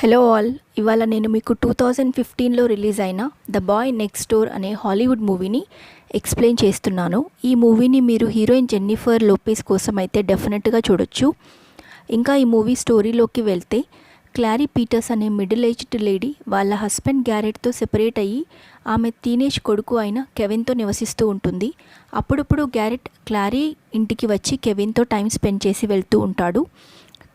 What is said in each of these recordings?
Hello all ఇవాళ నేను మీకు టూ థౌజండ్ ఫిఫ్టీన్లో రిలీజ్ అయిన ద బాయ్ నెక్స్ట్ డోర్ అనే హాలీవుడ్ మూవీని ఎక్స్ప్లెయిన్ చేస్తున్నాను. ఈ మూవీని మీరు హీరోయిన్ జెన్నిఫర్ లోపేస్ కోసం అయితే డెఫినెట్గా చూడొచ్చు. ఇంకా ఈ మూవీ స్టోరీలోకి వెళ్తే క్లారీ పీటర్స్ అనే మిడిల్ ఏజ్డ్ లేడీ వాళ్ళ హస్బెండ్ గ్యారెట్తో సెపరేట్ అయ్యి ఆమె టీనేజ్ కొడుకు అయిన కెవిన్తో నివసిస్తూ ఉంటుంది. అప్పుడప్పుడు గ్యారెట్ క్లారీ ఇంటికి వచ్చి కెవిన్తో టైం స్పెండ్ చేసి వెళ్తూ ఉంటాడు.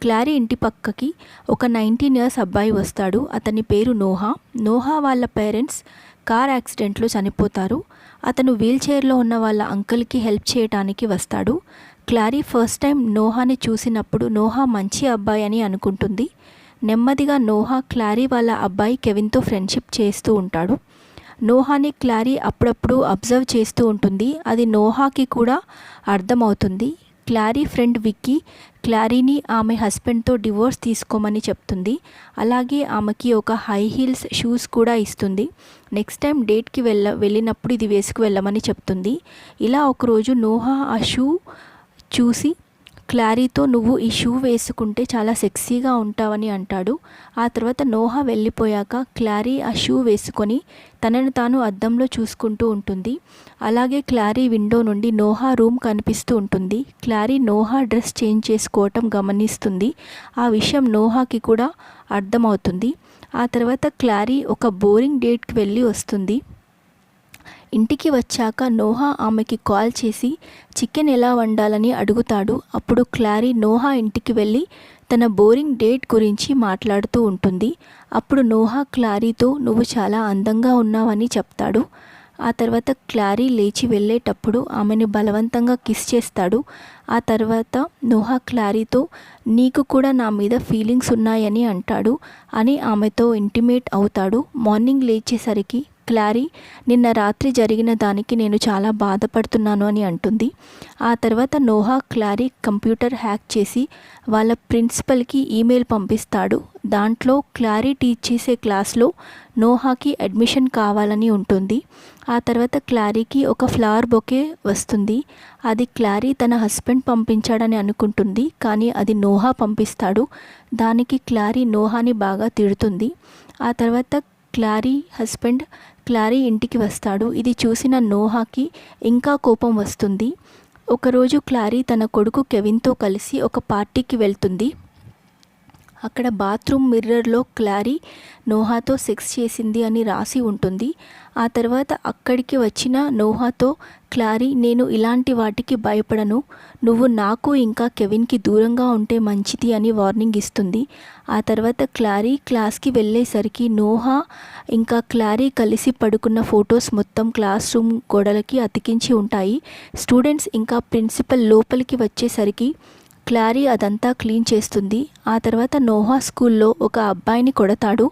క్లారీ ఇంటి పక్కకి ఒక నైన్టీన్ ఇయర్స్ అబ్బాయి వస్తాడు. అతని పేరు నోహా. నోహా వాళ్ళ పేరెంట్స్ కార్ యాక్సిడెంట్లో చనిపోతారు. అతను వీల్చైర్లో ఉన్న వాళ్ళ అంకుల్కి హెల్ప్ చేయడానికి వస్తాడు. క్లారీ ఫస్ట్ టైం నోహాని చూసినప్పుడు నోహా మంచి అబ్బాయి అని అనుకుంటుంది. నెమ్మదిగా నోహా క్లారీ వాళ్ళ అబ్బాయి కెవిన్తో ఫ్రెండ్షిప్ చేస్తూ ఉంటాడు. నోహాని క్లారీ అప్పుడప్పుడు అబ్జర్వ్ చేస్తూ ఉంటుంది. అది నోహాకి కూడా అర్థమవుతుంది. క్లారీ ఫ్రెండ్ విక్కీ క్లారీని ఆమె హస్బెండ్తో డివోర్స్ తీసుకోమని చెప్తుంది. అలాగే ఆమెకి ఒక హై హీల్స్ షూస్ కూడా ఇస్తుంది. నెక్స్ట్ టైం డేట్కి వెళ్ళ వెళ్ళినప్పుడు ఇది వేసుకు వెళ్ళమని చెప్తుంది. ఇలా ఒకరోజు నోహా ఆ షూ చూసి క్లారీతో నువ్వు ఈ షూ వేసుకుంటే చాలా సెక్సీగా ఉంటావని అంటాడు. ఆ తర్వాత నోహా వెళ్ళిపోయాక క్లారీ ఆ షూ వేసుకొని తనను తాను అద్దంలో చూసుకుంటూ ఉంటుంది. అలాగే క్లారీ విండో నుండి నోహా రూమ్ కనిపిస్తూ ఉంటుంది. క్లారీ నోహా డ్రెస్ చేంజ్ చేసుకోవటం గమనిస్తుంది. ఆ విషయం నోహాకి కూడా అర్థమవుతుంది. ఆ తర్వాత క్లారీ ఒక బోరింగ్ డేట్కి వెళ్ళి వస్తుంది. ఇంటికి వచ్చాక నోహా ఆమెకి కాల్ చేసి చికెన్ ఎలా వండాలని అడుగుతాడు. అప్పుడు క్లారీ నోహా ఇంటికి వెళ్ళి తన బోరింగ్ డేట్ గురించి మాట్లాడుతూ ఉంటుంది. అప్పుడు నోహా క్లారీతో నువ్వు చాలా అందంగా ఉన్నావని చెప్తాడు. ఆ తర్వాత క్లారీ లేచి వెళ్ళేటప్పుడు ఆమెను బలవంతంగా కిస్ చేస్తాడు. ఆ తర్వాత నోహా క్లారీతో నీకు కూడా నా మీద ఫీలింగ్స్ ఉన్నాయని అంటాడు అని ఆమెతో ఇంటిమేట్ అవుతాడు. మార్నింగ్ లేచేసరికి క్లారీ నిన్న రాత్రి జరిగిన దానికి నేను చాలా బాధపడుతున్నాను అని అంటుంది. ఆ తర్వాత నోహా క్లారీ కంప్యూటర్ హ్యాక్ చేసి వాళ్ళ ప్రిన్సిపల్కి ఈమెయిల్ పంపిస్తాడు. దాంట్లో క్లారీ టీచ్ చేసే క్లాస్లో నోహాకి అడ్మిషన్ కావాలని ఉంటుంది. ఆ తర్వాత క్లారీకి ఒక ఫ్లవర్ బొకే వస్తుంది. అది క్లారీ తన హస్బెండ్ పంపించాడని అనుకుంటుంది కానీ అది నోహా పంపిస్తాడు. దానికి క్లారీ నోహాని బాగా తిడుతుంది. ఆ తర్వాత క్లారీ హస్బెండ్ క్లారీ ఇంటికి వస్తాడు. ఇది చూసిన నోహాకి ఇంకా కోపం వస్తుంది. ఒకరోజు క్లారీ తన కొడుకు కెవిన్తో కలిసి ఒక పార్టీకి వెళ్తుంది. అక్కడ బాత్రూమ్ మిర్రర్లో క్లారీ నోహాతో సెక్స్ చేసింది అని రాసి ఉంటుంది. ఆ తర్వాత అక్కడికి వచ్చిన నోహాతో క్లారీ నేను ఇలాంటి వాటికి భయపడను. నువ్వు నాకు ఇంకా కెవిన్కి దూరంగా ఉంటే మంచిది అని వార్నింగ్ ఇస్తుంది. ఆ తర్వాత క్లారీ క్లాస్కి వెళ్ళేసరికి నోహా ఇంకా క్లారీ కలిసి పడుకున్న ఫొటోస్ మొత్తం క్లాస్ రూమ్ గోడలకి అతికించి ఉంటాయి. స్టూడెంట్స్ ఇంకా ప్రిన్సిపల్ లోపలికి వచ్చేసరికి క్లారీ అదంతా క్లీన్ చేస్తుంది. ఆ తర్వాత నోహా స్కూల్లో ఒక అబ్బాయిని కొడతాడు.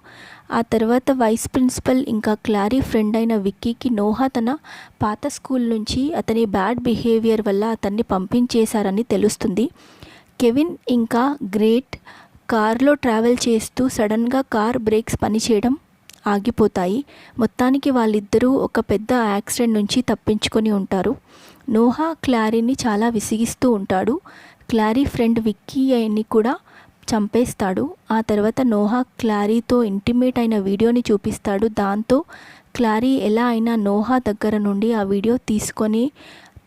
ఆ తర్వాత వైస్ ప్రిన్సిపల్ ఇంకా క్లారీ ఫ్రెండ్ అయిన విక్కీకి నోహా తన పాత స్కూల్ నుంచి అతని బ్యాడ్ బిహేవియర్ వల్ల అతన్ని పంపించేశారని తెలుస్తుంది. కెవిన్ ఇంకా గ్రేట్ కార్లో ట్రావెల్ చేస్తూ సడన్గా కార్ బ్రేక్స్ పనిచేయడం ఆగిపోతాయి. మొత్తానికి వాళ్ళిద్దరూ ఒక పెద్ద యాక్సిడెంట్ నుంచి తప్పించుకొని ఉంటారు. నోహా క్లారీని చాలా విసిగిస్తూ ఉంటాడు. క్లారీ ఫ్రెండ్ విక్కీ అని కూడా చంపేస్తాడు. ఆ తర్వాత నోహా క్లారీతో ఇంటిమేట్ అయిన వీడియోని చూపిస్తాడు. దాంతో క్లారీ ఎలా అయినా నోహా దగ్గర నుండి ఆ వీడియో తీసుకొని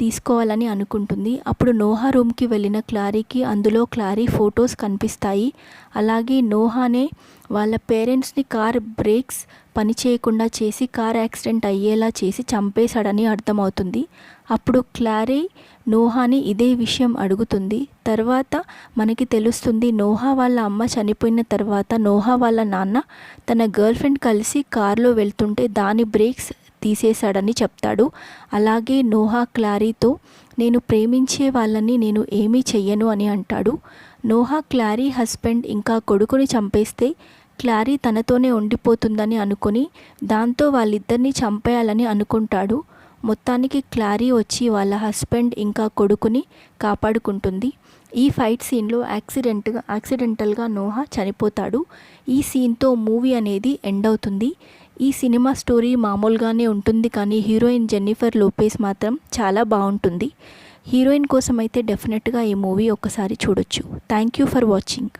తీసుకోవాలని అనుకుంటుంది. అప్పుడు నోహా రూమ్కి వెళ్ళిన క్లారీకి అందులో క్లారీ ఫొటోస్ కనిపిస్తాయి. అలాగే నోహానే వాళ్ళ పేరెంట్స్ని కార్ బ్రేక్స్ పనిచేయకుండా చేసి కార్ యాక్సిడెంట్ అయ్యేలా చేసి చంపేశాడని అర్థమవుతుంది. అప్పుడు క్లారీ నోహాని ఇదే విషయం అడుగుతుంది. తర్వాత మనకి తెలుస్తుంది నోహా వాళ్ళ అమ్మ చనిపోయిన తర్వాత నోహా వాళ్ళ నాన్న తన గర్ల్ ఫ్రెండ్ కలిసి కారులో వెళ్తుంటే దాని బ్రేక్స్ తీసేశాడని చెప్తాడు. అలాగే నోహా క్లారీతో నేను ప్రేమించే వాళ్ళని నేను ఏమీ చెయ్యను అని అంటాడు. నోహా క్లారీ హస్బెండ్ ఇంకా కొడుకుని చంపేస్తే క్లారీ తనతోనే ఉండిపోతుందని అనుకుని దాంతో వాళ్ళిద్దరిని చంపేయాలని అనుకుంటాడు. మొత్తానికి క్లారీ వచ్చి వాళ్ళ హస్బెండ్ ఇంకా కొడుకుని కాపాడుకుంటుంది. ఈ ఫైట్ సీన్లో యాక్సిడెంట్గా యాక్సిడెంటల్గా నోహా చనిపోతాడు. ఈ సీన్తో మూవీ అనేది ఎండ్ అవుతుంది. ఈ సినిమా స్టోరీ మామూలుగానే ఉంటుంది కానీ హీరోయిన్ జెన్నిఫర్ లోపేస్ మాత్రం చాలా బాగుంటుంది. హీరోయిన్ కోసం అయితే డెఫినెట్గా ఈ మూవీ ఒకసారి చూడొచ్చు. Thank you for watching.